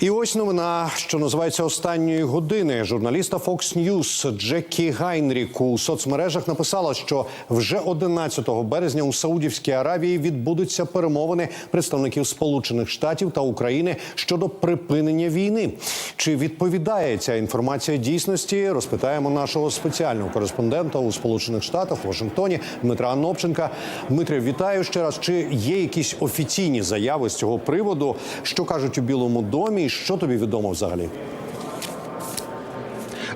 І ось новина, що називається останньої години. Журналіста Fox News Джекі Гайнрік у соцмережах написала, що вже 11 березня у Саудівській Аравії відбудуться перемовини представників Сполучених Штатів та України щодо припинення війни. Чи відповідає ця інформація дійсності? Розпитаємо нашого спеціального кореспондента у Сполучених Штатах Вашингтоні Дмитра Анопченка. Дмитре, вітаю ще раз. Чи є якісь офіційні заяви з цього приводу? Що кажуть у Білому домі? І що тобі відомо взагалі?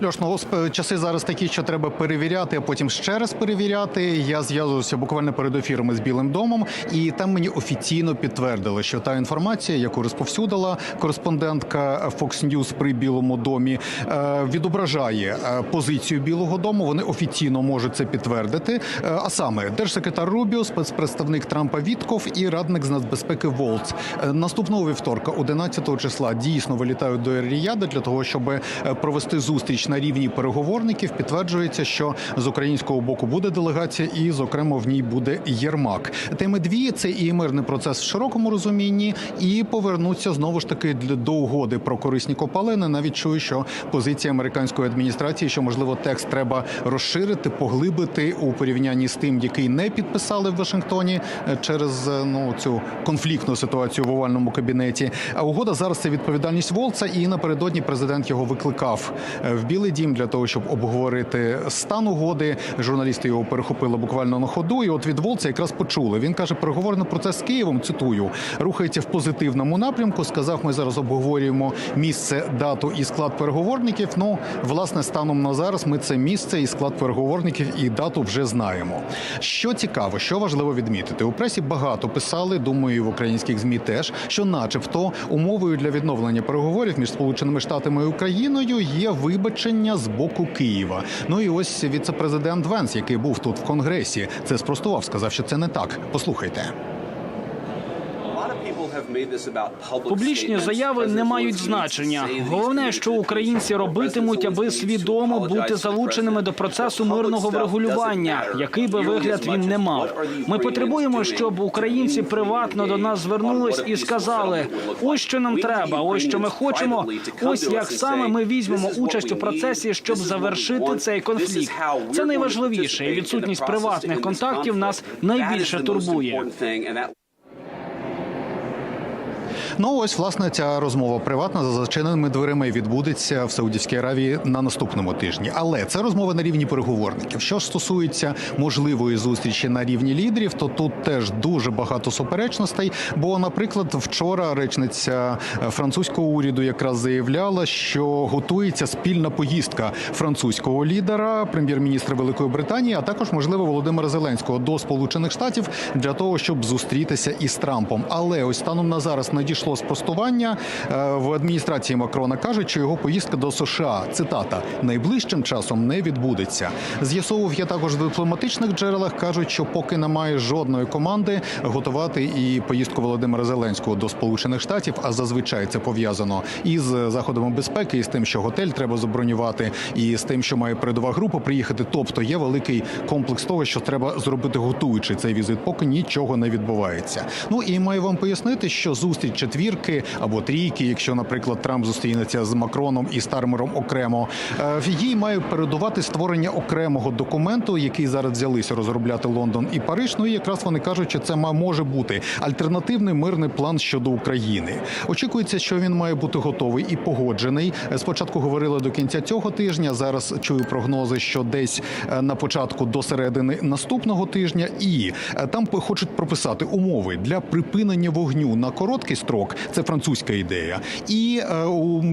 Льош, ну сп- часи зараз такі, що треба перевіряти, а потім ще раз перевіряти. Я зв'язувався буквально перед ефірами з Білим домом, і там мені офіційно підтвердили, що та інформація, яку розповсюдила кореспондентка Fox News при Білому домі, е, відображає е, позицію Білого Дому. Вони офіційно можуть це підтвердити. Е, А саме держсекретар Рубіо, спецпредставник Трампа Вітков і радник з нацбезпеки Волц. Е, Наступного вівторка, 11 числа, дійсно вилітають до Ер-Ріяда для того, щоб е, провести зустріч на рівні переговорників. Підтверджується, що з українського боку буде делегація, і зокрема в ній буде Єрмак. Теми дві це і мирний процес в широкому розумінні, і повернуться знову ж таки до угоди про корисні копалини. Навіть чую, що позиція американської адміністрації, що можливо текст треба розширити, поглибити у порівнянні з тим, який не підписали в Вашингтоні е, через е, ну цю конфліктну ситуацію в овальному кабінеті. А угода зараз це відповідальність Волца, і напередодні президент його викликав е, в Білий Дім для того, щоб обговорити стан угоди. Журналісти його перехопили буквально на ходу. І от від Волца якраз почули. Він каже, переговорний процес з Києвом цитую рухається в позитивному напрямку. Сказав, ми зараз обговорюємо місце, дату і склад переговорників. Ну власне, станом на зараз ми це місце і склад переговорників і дату вже знаємо. Що цікаво, що важливо відмітити у пресі багато писали. Думаю, і в українських змі теж, що, начебто, умовою для відновлення переговорів між Сполученими Штатами і Україною є вибачення з боку Києва. Ну і ось віцепрезидент Венс, який був тут в конгресі, це спростував, сказав, що це не так. Послухайте. Публічні заяви не мають значення. Головне, що українці робитимуть, аби свідомо бути залученими до процесу мирного врегулювання, який би вигляд він не мав. Ми потребуємо, щоб українці приватно до нас звернулись і сказали: ось що нам треба, ось що ми хочемо. Ось як саме ми візьмемо участь у процесі, щоб завершити цей конфлікт. Це найважливіше, і відсутність приватних контактів нас найбільше турбує. Ну ось власне ця розмова приватна за зачиненими дверима і відбудеться в Саудівській Аравії на наступному тижні. Але це розмова на рівні переговорників. Що стосується можливої зустрічі на рівні лідерів, то тут теж дуже багато суперечностей. Бо, наприклад, вчора речниця французького уряду якраз заявляла, що готується спільна поїздка французького лідера, прем'єр-міністра Великої Британії, а також можливо Володимира Зеленського до Сполучених Штатів для того, щоб зустрітися із Трампом. Але ось станом на зараз надійшло спростування Е, в адміністрації Макрона. кажуть, що його поїздка до США цитата найближчим часом не відбудеться. З'ясовував я також в дипломатичних джерелах. кажуть, що поки немає жодної команди готувати і поїздку Володимира Зеленського до Сполучених Штатів. А зазвичай це пов'язано із заходами безпеки, і з тим, що готель треба забронювати, і з тим, що має передова група приїхати. Тобто є великий комплекс того, що треба зробити, готуючи цей візит, поки нічого не відбувається. Ну і маю вам пояснити, що зустріч четвірки або трійки, якщо, наприклад, Трамп зустрінеться з Макроном і Стармером окремо, е, їй має передувати створення окремого документу, який зараз взялися розробляти Лондон і Париж. Ну і якраз вони кажуть, що це може бути альтернативний мирний план щодо України. Очікується, що він має бути готовий і погоджений. Е, Спочатку говорили до кінця цього тижня. Зараз чую прогнози, що десь е, на початку до середини наступного тижня, і там хочуть прописати умови для припинення вогню на короткий строк. Це французька ідея, і е,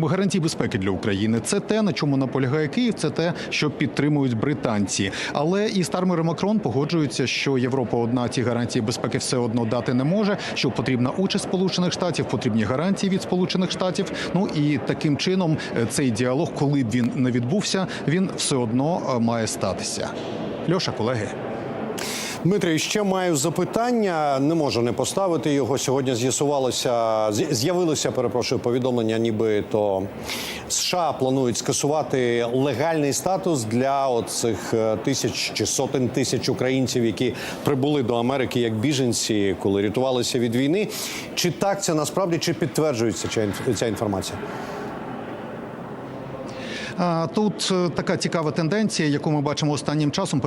гарантії безпеки для України. Це те, на чому наполягає Київ. Це те, що підтримують британці. Але і Стармер і Макрон погоджуються, що Європа одна ці гарантії безпеки все одно дати не може. Що потрібна участь Сполучених Штатів, потрібні гарантії від Сполучених Штатів. Ну і таким чином е, цей діалог, коли б він не відбувся, він все одно е, має статися. Льоша, колеги. Дмитрий, ще маю запитання. Не можу не поставити його. Сьогодні з'ясувалося, з'явилося, перепрошую, повідомлення, ніби то США планують скасувати легальний статус для оцих е, тисяч чи сотень тисяч українців, які прибули до Америки як біженці, коли рятувалися від війни. Чи так це насправді чи підтверджується ця інформація? Тут е, така цікава тенденція, яку ми бачимо останнім часом.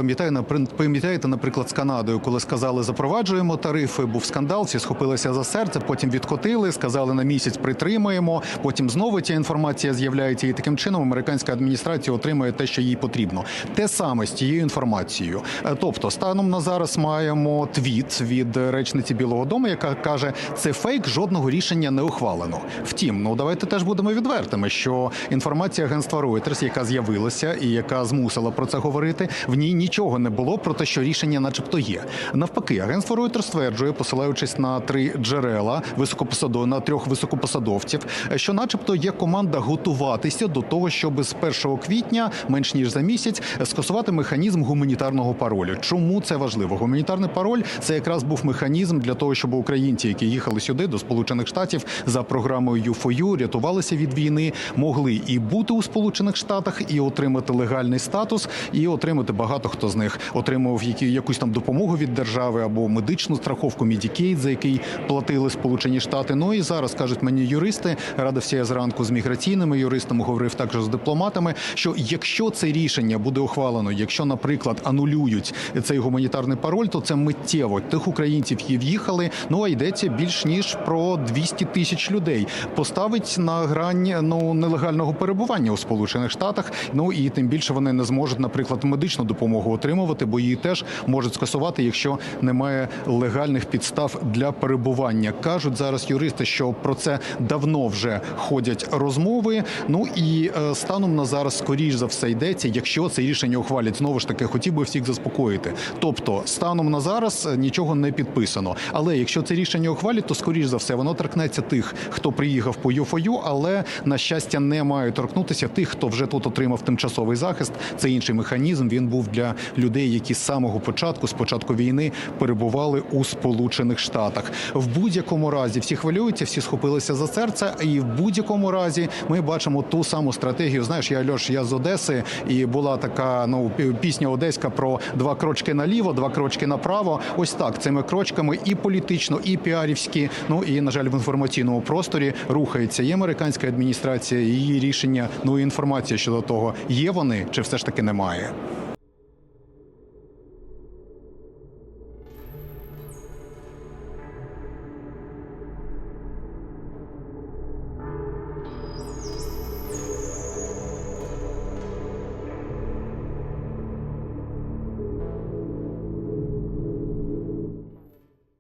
Пам'ятаєте, наприклад, з Канадою, коли сказали запроваджуємо тарифи, був скандал, всі схопилися за серце, потім відкотили, сказали на місяць притримаємо. Потім знову ця інформація з'являється, і таким чином американська адміністрація отримує те, що їй потрібно. Те саме з тією інформацією. Е, Тобто, станом на зараз маємо твіт від речниці Білого Дому, яка каже, це фейк, жодного рішення не ухвалено. Втім, ну давайте теж будемо відвертими, що інформація агентства Reuters, яка з'явилася і яка змусила про це говорити, в ній нічого не було про те, що рішення, начебто, є. Навпаки, агентство Reuters стверджує, посилаючись на три джерела високопосадов... на трьох високопосадовців, що, начебто, є команда готуватися до того, щоб з 1 квітня, менш ніж за місяць, скасувати механізм гуманітарного паролю. Чому це важливо? Гуманітарний пароль це якраз був механізм для того, щоб українці, які їхали сюди до Сполучених Штатів за програмою U4U, рятувалися від війни, могли і бути у Сполучених Штатах, і отримати легальний статус, і отримати багато хто з них отримував які якусь там допомогу від держави або медичну страховку Medicaid, за який платили Сполучені Штати. Ну і зараз кажуть мені юристи, радився я зранку з міграційними юристами, говорив також з дипломатами. Що якщо це рішення буде ухвалено, якщо, наприклад, анулюють цей гуманітарний пароль, то це миттєво тих українців, які в'їхали. Ну а йдеться більш ніж про 200 тисяч людей. Поставить на грань ну нелегального перебування у Сполучених Штатах. Ну і тим більше вони не зможуть, наприклад, медичну допомогу отримувати, бо її теж можуть скасувати, якщо немає легальних підстав для перебування. кажуть зараз юристи, що про це давно вже ходять розмови. Ну і е, станом на зараз, скоріш за все, йдеться, якщо це рішення ухвалять, знову ж таки, хотів би всіх заспокоїти. Тобто, станом на зараз е, нічого не підписано. Але якщо це рішення ухвалять, то скоріш за все воно торкнеться тих, хто приїхав по ЮФОЮ, але на щастя не має торкнутися тих, хто вже тут отримав тимчасовий захист. Це інший механізм. Він був для людей, які з самого початку, з початку війни, перебували у Сполучених Штатах. В будь-якому разі всі хвилюються, всі схопилися за серце. І в будь-якому разі ми бачимо ту саму стратегію. Знаєш, я Льош, я з Одеси, і була така ну пісня одеська про два крочки наліво, два крочки направо. Ось так цими крочками і політично, і піарівські. Ну і на жаль, в інформаційному просторі рухається і американська адміністрація, і її рішення. Ну і інформація щодо того, є вони чи все ж таки немає.